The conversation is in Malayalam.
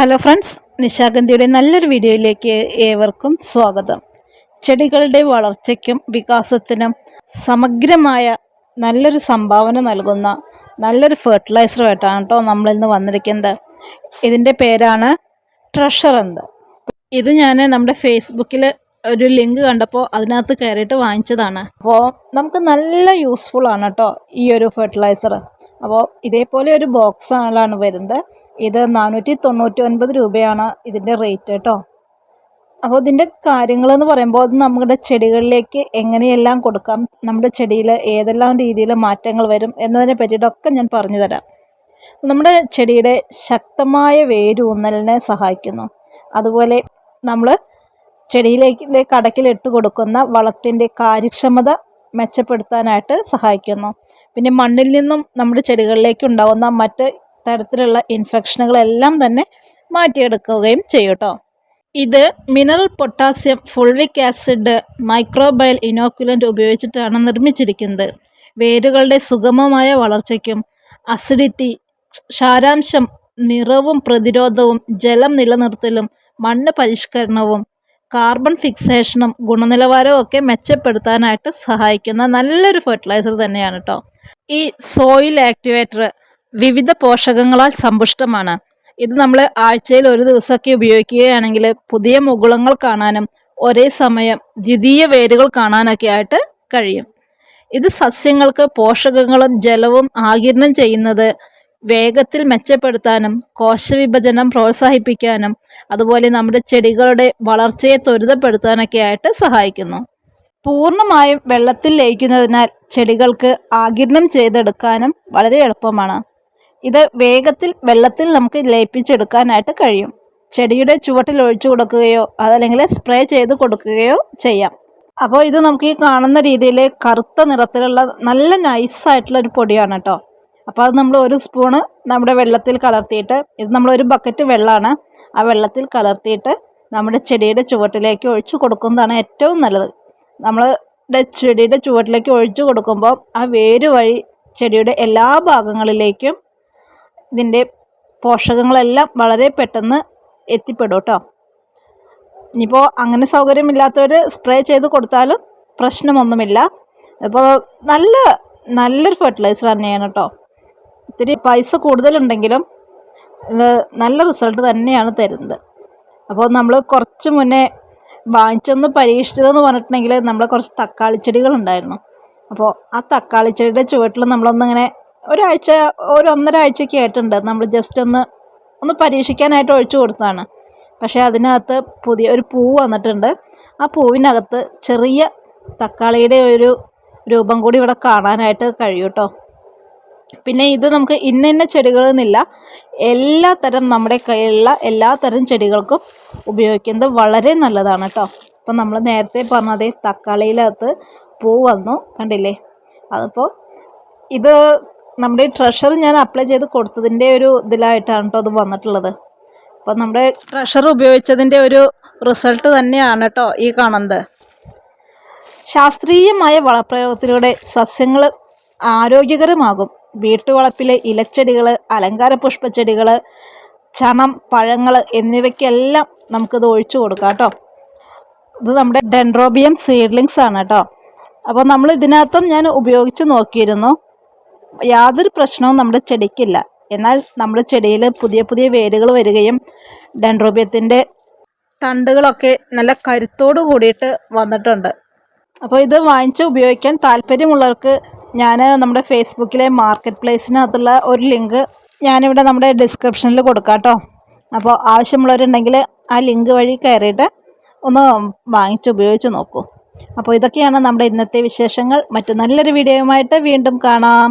ഹലോ ഫ്രണ്ട്സ് നിശാഗന്ധിയുടെ നല്ലൊരു വീഡിയോയിലേക്ക് ഏവർക്കും സ്വാഗതം. ചെടികളുടെ വളർച്ചയ്ക്കും വികാസത്തിനും സമഗ്രമായ നല്ലൊരു സംഭാവന നൽകുന്ന നല്ലൊരു ഫെർട്ടിലൈസറുമായിട്ടാണ് കേട്ടോ നമ്മളിന്ന് വന്നിരിക്കുന്നത്. ഇതിന്റെ പേരാണ് ട്രഷർ എന്ത് ഇത് ഞാൻ നമ്മുടെ ഫേസ്ബുക്കിൽ ഒരു ലിങ്ക് കണ്ടപ്പോൾ അതിനകത്ത് കയറിയിട്ട് വാങ്ങിച്ചതാണ്. അപ്പോൾ നമുക്ക് നല്ല യൂസ്ഫുൾ ആണ് കേട്ടോ ഈ ഒരു ഫെർട്ടിലൈസർ അപ്പോൾ ഇതേപോലെ ഒരു ബോക്സ് ബോക്സാണ് വരുന്നത്. ഇത് നാനൂറ്റി തൊണ്ണൂറ്റി ഒൻപത് രൂപയാണ് ഇതിന്റെ റേറ്റ് കേട്ടോ അപ്പോൾ ഇതിന്റെ കാര്യങ്ങളെന്ന് പറയുമ്പോൾ അത് നമ്മുടെ ചെടികളിലേക്ക് എങ്ങനെയെല്ലാം കൊടുക്കാം നമ്മുടെ ചെടിയിൽ ഏതെല്ലാം രീതിയിൽ മാറ്റങ്ങൾ വരും എന്നതിനെ പറ്റിയിട്ടൊക്കെ ഞാൻ പറഞ്ഞു തരാം നമ്മുടെ ചെടിയുടെ ശക്തമായ വേരൂന്നലിനെ സഹായിക്കുന്നു. അതുപോലെ നമ്മൾ ചെടിയിലേക്ക് കടക്കിലിട്ട് കൊടുക്കുന്ന വളത്തിന്റെ കാര്യക്ഷമത മെച്ചപ്പെടുത്താനായിട്ട് സഹായിക്കുന്നു. പിന്നെ മണ്ണിൽ നിന്നും നമ്മുടെ ചെടികളിലേക്ക് ഉണ്ടാകുന്ന മറ്റ് തരത്തിലുള്ള ഇൻഫെക്ഷനുകളെല്ലാം തന്നെ മാറ്റിയെടുക്കുകയും ചെയ്യും ഇത് mineral potassium fulvic acid microbial inoculant ഉപയോഗിച്ചിട്ടാണ് നിർമ്മിച്ചിരിക്കുന്നത്. വേരുകളുടെ സുഗമമായ വളർച്ചയ്ക്കും അസിഡിറ്റി ക്ഷാരാംശം നിറവും പ്രതിരോധവും ജലം നിലനിർത്തലും മണ്ണ് പരിഷ്കരണവും കാർബൺ ഫിക്സേഷനും ഗുണനിലവാരവും ഒക്കെ മെച്ചപ്പെടുത്താനായിട്ട് സഹായിക്കുന്ന നല്ലൊരു ഫെർട്ടിലൈസർ തന്നെയാണ് കേട്ടോ ഈ സോയിൽ ആക്ടിവേറ്റർ വിവിധ പോഷകങ്ങളാൽ സമ്പുഷ്ടമാണ്. ഇത് നമ്മൾ ആഴ്ചയിൽ ഒരു ദിവസമൊക്കെ ഉപയോഗിക്കുകയാണെങ്കിൽ പുതിയ മുകുളങ്ങൾ കാണാനും ഒരേ സമയം ദ്വിതീയ വേരുകൾ കാണാനൊക്കെ ആയിട്ട് കഴിയും. ഇത് സസ്യങ്ങൾക്ക് പോഷകങ്ങളും ജലവും ആകിരണം ചെയ്യുന്നത് വേഗത്തിൽ മെച്ചപ്പെടുത്താനും കോശവിഭജനം പ്രോത്സാഹിപ്പിക്കാനും അതുപോലെ നമ്മുടെ ചെടികളുടെ വളർച്ചയെ ത്വരിതപ്പെടുത്താനൊക്കെ ആയിട്ട് സഹായിക്കുന്നു. പൂർണമായും വെള്ളത്തിൽ ലയിക്കുന്നതിനാൽ ചെടികൾക്ക് ആകിരണം ചെയ്തെടുക്കാനും വളരെ എളുപ്പമാണ്. ഇത് വേഗത്തിൽ വെള്ളത്തിൽ നമുക്ക് ലയിപ്പിച്ചെടുക്കാനായിട്ട് കഴിയും. ചെടിയുടെ ചുവട്ടിൽ ഒഴിച്ചു കൊടുക്കുകയോ അതല്ലെങ്കിൽ സ്പ്രേ ചെയ്ത് കൊടുക്കുകയോ ചെയ്യാം. അപ്പോൾ ഇത് നമുക്ക് ഈ കാണുന്ന രീതിയിൽ കറുത്ത നിറത്തിലുള്ള നല്ല നൈസായിട്ടുള്ള ഒരു പൊടിയാണ് കേട്ടോ. അപ്പോൾ അത് നമ്മൾ ഒരു സ്പൂണ് നമ്മുടെ വെള്ളത്തിൽ കലർത്തിയിട്ട് ഇത് നമ്മൾ ഒരു ബക്കറ്റ് വെള്ളമാണ് ആ വെള്ളത്തിൽ കലർത്തിയിട്ട് നമ്മുടെ ചെടിയുടെ ചുവട്ടിലേക്ക് ഒഴിച്ചു കൊടുക്കുന്നതാണ് ഏറ്റവും നല്ലത്. നമ്മൾ ചെടിയുടെ ചുവട്ടിലേക്ക് ഒഴിച്ചു കൊടുക്കുമ്പോൾ ആ വേര് വഴി ചെടിയുടെ എല്ലാ ഭാഗങ്ങളിലേക്കും ഇതിന്റെ പോഷകങ്ങളെല്ലാം വളരെ പെട്ടെന്ന് എത്തിപ്പെടും കേട്ടോ. ഇനിയിപ്പോൾ അങ്ങനെ സൗകര്യമില്ലാത്തവർ സ്പ്രേ ചെയ്ത് കൊടുത്താലും പ്രശ്നമൊന്നുമില്ല. ഇപ്പോൾ നല്ല നല്ലൊരു ഫെർട്ടിലൈസർ തന്നെയാണ് കേട്ടോ. ഇത്തിരി പൈസ കൂടുതലുണ്ടെങ്കിലും നല്ല റിസൾട്ട് തന്നെയാണ് തരുന്നത്. അപ്പോൾ നമ്മൾ കുറച്ച് മുന്നേ വാങ്ങിച്ചൊന്ന് പരീക്ഷിച്ചതെന്ന് പറഞ്ഞിട്ടുണ്ടെങ്കിൽ നമ്മൾ കുറച്ച് തക്കാളി ചെടികളുണ്ടായിരുന്നു. അപ്പോൾ ആ തക്കാളി ചെടിയുടെ ചുവട്ടിൽ നമ്മളൊന്നിങ്ങനെ ഒരാഴ്ച ഒരു ഒന്നര ആഴ്ചയ്ക്ക് ആയിട്ടുണ്ട്. നമ്മൾ ജസ്റ്റ് ഒന്ന് ഒന്ന് പരീക്ഷിക്കാനായിട്ട് ഒഴിച്ചു കൊടുത്തതാണ്. പക്ഷേ അതിനകത്ത് പുതിയ ഒരു പൂ വന്നിട്ടുണ്ട്. ആ പൂവിനകത്ത് ചെറിയ തക്കാളിയുടെ ഒരു രൂപം കൂടി ഇവിടെ കാണാനായിട്ട് കഴിയൂട്ടോ. പിന്നെ ഇത് നമുക്ക് ഇന്ന ഇന്ന ചെടികളെന്നില്ല എല്ലാ തരം നമ്മുടെ കയ്യിലുള്ള എല്ലാ തരം ചെടികൾക്കും ഉപയോഗിക്കുന്നത് വളരെ നല്ലതാണ് കേട്ടോ. അപ്പം നമ്മൾ നേരത്തെ പറഞ്ഞതേ തക്കാളിയിലകത്ത് പൂ വന്നു കണ്ടില്ലേ? അതിപ്പോൾ ഇത് നമ്മുടെ ട്രഷർ ഞാൻ അപ്ലൈ ചെയ്ത് കൊടുത്തതിന്റെ ഒരു ഇതിലായിട്ടാണ് കേട്ടോ അത് വന്നിട്ടുള്ളത്. അപ്പം നമ്മുടെ ട്രഷർ ഉപയോഗിച്ചതിന്റെ ഒരു റിസൾട്ട് തന്നെയാണ് കേട്ടോ ഈ കാണുന്നത്. ശാസ്ത്രീയമായ വളപ്രയോഗത്തിലൂടെ സസ്യങ്ങൾ ആരോഗ്യകരമാകും. വീട്ടുവളപ്പിലെ ഇലച്ചെടികൾ അലങ്കാര പുഷ്പച്ചെടികൾ ചണം പഴങ്ങൾ എന്നിവയ്ക്കെല്ലാം നമുക്കിത് ഒഴിച്ചു കൊടുക്കാം കേട്ടോ. ഇത് നമ്മുടെ ഡെൻഡ്രോബിയം സീഡ്ലിങ്സ് ആണ് കേട്ടോ. അപ്പോൾ നമ്മൾ ഇതിനകത്തും ഞാൻ ഉപയോഗിച്ച് നോക്കിയിരുന്നു. യാതൊരു പ്രശ്നവും നമ്മുടെ ചെടിക്കില്ല. എന്നാൽ നമ്മുടെ ചെടിയിൽ പുതിയ പുതിയ വേരുകൾ വരികയും ഡെൻഡ്രോബിയത്തിന്റെ തണ്ടുകളൊക്കെ നല്ല കരുത്തോട് കൂടിയിട്ട് വന്നിട്ടുണ്ട്. അപ്പോൾ ഇത് വാങ്ങിച്ച് ഉപയോഗിക്കാൻ താല്പര്യമുള്ളവർക്ക് ഞാൻ നമ്മുടെ ഫേസ്ബുക്കിലെ മാർക്കറ്റ് പ്ലേസിനകത്തുള്ള ഒരു ലിങ്ക് ഞാനിവിടെ നമ്മുടെ ഡിസ്ക്രിപ്ഷനിൽ കൊടുക്കാം കേട്ടോ അപ്പോൾ ആവശ്യമുള്ളവരുണ്ടെങ്കിൽ ആ ലിങ്ക് വഴി കയറിയിട്ട് ഒന്ന് വാങ്ങിച്ച് ഉപയോഗിച്ച് നോക്കൂ. അപ്പോൾ ഇതൊക്കെയാണ് നമ്മുടെ ഇന്നത്തെ വിശേഷങ്ങൾ. മറ്റു നല്ലൊരു വീഡിയോയുമായിട്ട് വീണ്ടും കാണാം.